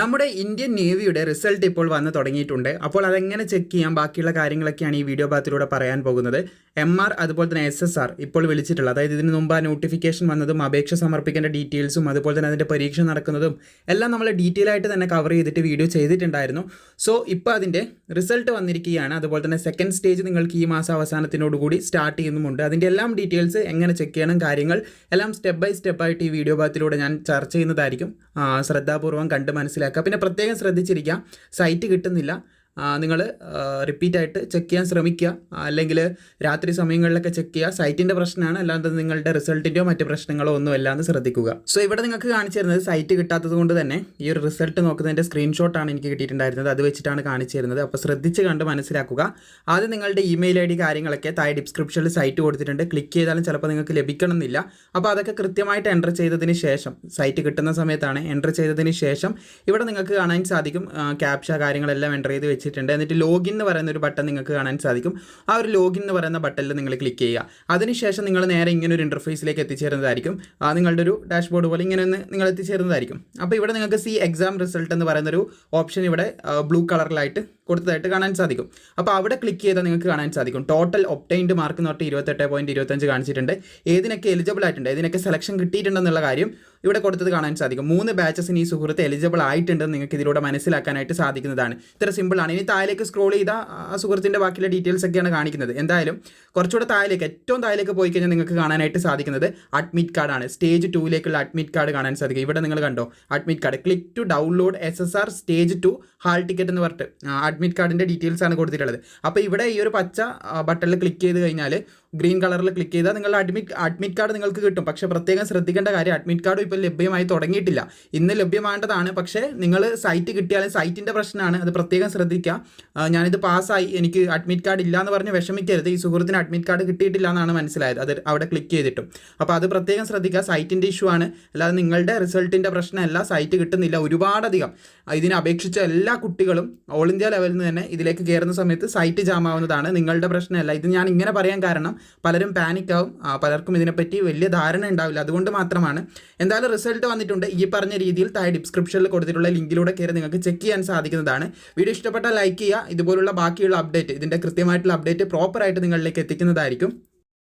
നമ്മുടെ Indian നേവിയുടെ result ഇപ്പോൾ വന്ന് തുടങ്ങിയിട്ടുണ്ട്. അപ്പോൾ അതെങ്ങനെ ചെക്ക് ചെയ്യാം? ബാക്കിയുള്ള കാര്യങ്ങളൊക്കെയാണ് ഈ വീഡിയോ ഭാഗത്തിലൂടെ പറയാൻ പോകുന്നത്. എം ആർ അതുപോലെ തന്നെ എസ് എസ് ആർ ഇപ്പോൾ വിളിച്ചിട്ടുള്ളത്. അതായത് ഇതിന് മുമ്പ് ആ നോട്ടിഫിക്കേഷൻ വന്നതും അപേക്ഷ സമർപ്പിക്കേണ്ട ഡീറ്റെയിൽസും അതുപോലെ തന്നെ അതിന്റെ പരീക്ഷ നടക്കുന്നതും എല്ലാം നമ്മൾ ഡീറ്റെയിൽ ആയിട്ട് തന്നെ കവർ ചെയ്തിട്ട് വീഡിയോ ചെയ്തിട്ടുണ്ടായിരുന്നു. സോ ഇപ്പോൾ അതിന്റെ റിസൾട്ട് വന്നിരിക്കുകയാണ്. അതുപോലെ തന്നെ സെക്കൻഡ് സ്റ്റേജ് നിങ്ങൾക്ക് ഈ മാസം അവസാനത്തിനോടുകൂടി സ്റ്റാർട്ട് ചെയ്യുന്നുമുണ്ട്. അതിന്റെ എല്ലാം ഡീറ്റെയിൽസ് എങ്ങനെ ചെക്ക് ചെയ്യണം കാര്യങ്ങൾ എല്ലാം സ്റ്റെപ്പ് ബൈ സ്റ്റെപ്പായിട്ട് ഈ വീഡിയോ ഭാഗത്തിലൂടെ ഞാൻ ചർച്ച ചെയ്യുന്നതായിരിക്കും. ശ്രദ്ധാപൂർവം കണ്ട് മനസ്സിലാക്കുക. പിന്നെ പ്രത്യേകം ശ്രദ്ധിച്ചിരിക്കുക സൈറ്റ് കിട്ടുന്നില്ല. നിങ്ങൾ റിപ്പീറ്റായിട്ട് ചെക്ക് ചെയ്യാൻ ശ്രമിക്കുക. അല്ലെങ്കിൽ രാത്രി സമയങ്ങളിലൊക്കെ ചെക്ക് ചെയ്യുക. സൈറ്റിന്റെ പ്രശ്നമാണ് അല്ലാതെ നിങ്ങളുടെ റിസൾട്ടിന്റെയോ മറ്റ് പ്രശ്നങ്ങളോ ഒന്നും അല്ലാന്ന് ശ്രദ്ധിക്കുക. സോ ഇവിടെ നിങ്ങൾക്ക് കാണിച്ചു തരുന്നത് സൈറ്റ് കിട്ടാത്തത് കൊണ്ട് തന്നെ ഈ ഒരു റിസൾട്ട് നോക്കുന്നതിന്റെ സ്ക്രീൻഷോട്ടാണ് എനിക്ക് കിട്ടിയിട്ടുണ്ടായിരുന്നത്. അത് വെച്ചിട്ടാണ് കാണിച്ചു തരുന്നത് അപ്പോൾ ശ്രദ്ധിച്ച് കണ്ട് മനസ്സിലാക്കുക. ആദ്യം നിങ്ങളുടെ ഇമെയിൽ ഐ ഡി കാര്യങ്ങളൊക്കെ താഴെ ഡിസ്ക്രിപ്ഷനിൽ സൈറ്റ് കൊടുത്തിട്ടുണ്ട്. ക്ലിക്ക് ചെയ്താലും ചിലപ്പോൾ നിങ്ങൾക്ക് ലഭിക്കണമെന്നില്ല. അപ്പോൾ അതൊക്കെ കൃത്യമായിട്ട് എന്റർ ചെയ്തതിന് ശേഷം സൈറ്റ് കിട്ടുന്ന സമയത്താണ് എന്റർ ചെയ്തതിന് ശേഷം ഇവിടെ നിങ്ങൾക്ക് കാണാൻ സാധിക്കും ക്യാപ്ഷ കാര്യങ്ങളെല്ലാം എന്റർ ചെയ്ത് വെച്ചിട്ടുണ്ട്. എന്നിട്ട് ലോഗിൻ എന്ന് പറയുന്ന ഒരു ബട്ടൺ നിങ്ങൾക്ക് കാണാൻ സാധിക്കും. ആ ഒരു ലോഗിൻ എന്ന് പറയുന്ന ബട്ടണിൽ നിങ്ങൾ ക്ലിക്ക് ചെയ്യുക. അതിനുശേഷം നിങ്ങൾ നേരെ ഇങ്ങനെ ഒരു ഇന്റർഫേസിലേക്ക് എത്തിച്ചേരുന്നതായിരിക്കും. നിങ്ങളുടെ ഒരു ഡാഷ്ബോർഡ് പോലെ ഇങ്ങനെ ഒന്ന് നിങ്ങൾ എത്തിച്ചേരുന്നതായിരിക്കും. അപ്പോൾ ഇവിടെ നിങ്ങൾക്ക് സി എക്സാം റിസൾട്ട് എന്ന് പറയുന്നൊരു ഓപ്ഷൻ ഇവിടെ ബ്ലൂ കളറിലായിട്ട് കൊടുത്തതായിട്ട് കാണാൻ സാധിക്കും. അപ്പോൾ അവിടെ ക്ലിക്ക് ചെയ്താൽ നിങ്ങൾക്ക് കാണാൻ സാധിക്കും. ടോട്ടൽ ഒപ്റ്റൈൻഡ് മാർക്ക് എന്ന് പറഞ്ഞിട്ട് ഇരുപത്തെട്ട് പോയിന്റ് ഇരുപത്തഞ്ച് കാണിച്ചിട്ടുണ്ട്. ഏതിനൊക്കെ എലിജിബിൾ ആയിട്ടുണ്ട്? ഏതിനൊക്കെ സെലക്ഷൻ കിട്ടിയിട്ടുണ്ടെന്നുള്ള കാര്യം ഇവിടെ കൊടുത്തത് കാണാൻ സാധിക്കും. മൂന്ന് ബാച്ചസിന് ഈ സുഹൃത്ത് എലിജിബിൾ ആയിട്ടുണ്ടെന്ന് നിങ്ങൾക്ക് ഇതിലൂടെ മനസ്സിലാക്കാനായിട്ട് സാധിക്കുന്നതാണ്. ഇത്ര സിമ്പിളാണ് ഇനി താഴേക്ക് സ്ക്രോൾ ചെയ്താൽ ആ സുഹൃത്തിന്റെ ബാക്കിയുള്ള ഡീറ്റെയിൽസ് ഒക്കെയാണ് കാണിക്കുന്നത്. എന്തായാലും കുറച്ചുകൂടെ താഴേക്ക് ഏറ്റവും താഴേക്ക് പോയി കഴിഞ്ഞാൽ നിങ്ങൾക്ക് കാണാനായിട്ട് സാധിക്കുന്നത് അഡ്മിറ്റ് കാർഡാണ് സ്റ്റേജ് ടൂയിലേക്കുള്ള അഡ്മിറ്റ് കാർഡ് കാണാൻ സാധിക്കും. ഇവിടെ നിങ്ങൾ കണ്ടോ? Admit card click to download S S R stage two hall ticket എന്ന് പറഞ്ഞിട്ട് അഡ്മിറ്റ് കാർഡിന്റെ ഡീറ്റെയിൽസ് ആണ് കൊടുത്തിട്ടുള്ളത്. അപ്പോൾ ഇവിടെ ഈ ഒരു പച്ച ബട്ടണിൽ ക്ലിക്ക് ചെയ്ത് കഴിഞ്ഞാൽ ഗ്രീൻ കളറിൽ ക്ലിക്ക് ചെയ്താൽ നിങ്ങൾ അഡ്മിറ്റ് അഡ്മിറ്റ് കാർഡ് നിങ്ങൾക്ക് കിട്ടും. പക്ഷേ പ്രത്യേകം ശ്രദ്ധിക്കേണ്ട കാര്യം അഡ്മിറ്റ് കാർഡും ഇപ്പോൾ ലഭ്യമായി തുടങ്ങിയിട്ടില്ല. ഇന്ന് ലഭ്യമാകേണ്ടതാണ് പക്ഷേ നിങ്ങൾ സൈറ്റ് കിട്ടിയാലും സൈറ്റിന്റെ പ്രശ്നമാണ്. അത് പ്രത്യേകം ശ്രദ്ധിക്കുക. ഞാനിത് പാസ്സായി. എനിക്ക് അഡ്മിറ്റ് കാർഡ് ഇല്ല എന്ന് പറഞ്ഞ് വിഷമിക്കരുത്. ഈ സുഹൃത്തിന് അഡ്മിറ്റ് കാർഡ് കിട്ടിയിട്ടില്ല എന്നാണ് മനസ്സിലായത്. അത് അവിടെ ക്ലിക്ക് ചെയ്തിട്ടും. അപ്പോൾ അത് പ്രത്യേകം ശ്രദ്ധിക്കുക. സൈറ്റിന്റെ ഇഷ്യൂ ആണ്. അല്ലാതെ നിങ്ങളുടെ റിസൾട്ടിന്റെ പ്രശ്നമല്ല. സൈറ്റ് കിട്ടുന്നില്ല. ഒരുപാടധികം. ഇതിനെ അപേക്ഷിച്ച എല്ലാ കുട്ടികളും ഓൾ ഇന്ത്യ ലെവലിൽ നിന്ന് തന്നെ ഇതിലേക്ക് കയറുന്ന സമയത്ത് സൈറ്റ് ജാം ആവുന്നതാണ് നിങ്ങളുടെ പ്രശ്നമല്ല. ഇത് ഞാൻ ഇങ്ങനെ പറയാൻ കാരണം പലരും പാനിക് ആവും. പലർക്കും ഇതിനെപ്പറ്റി വലിയ ധാരണ ഉണ്ടാവില്ല. അതുകൊണ്ട് മാത്രമാണ്. എന്തായാലും റിസൾട്ട് വന്നിട്ടുണ്ട്. ഈ പറഞ്ഞ രീതിയിൽ താഴെ ഡിസ്ക്രിപ്ഷനിൽ കൊടുത്തിട്ടുള്ള ലിങ്കിലൂടെ കയറി നിങ്ങൾക്ക് ചെക്ക് ചെയ്യാൻ സാധിക്കുന്നതാണ്. വീഡിയോ ഇഷ്ടപ്പെട്ടാൽ ലൈക്ക് ചെയ്യുക. ഇതുപോലുള്ള ബാക്കിയുള്ള അപ്ഡേറ്റ് ഇതിന്റെ കൃത്യമായിട്ടുള്ള അപ്ഡേറ്റ് പ്രോപ്പറായിട്ട് നിങ്ങളിലേക്ക് എത്തിക്കുന്നതായിരിക്കും.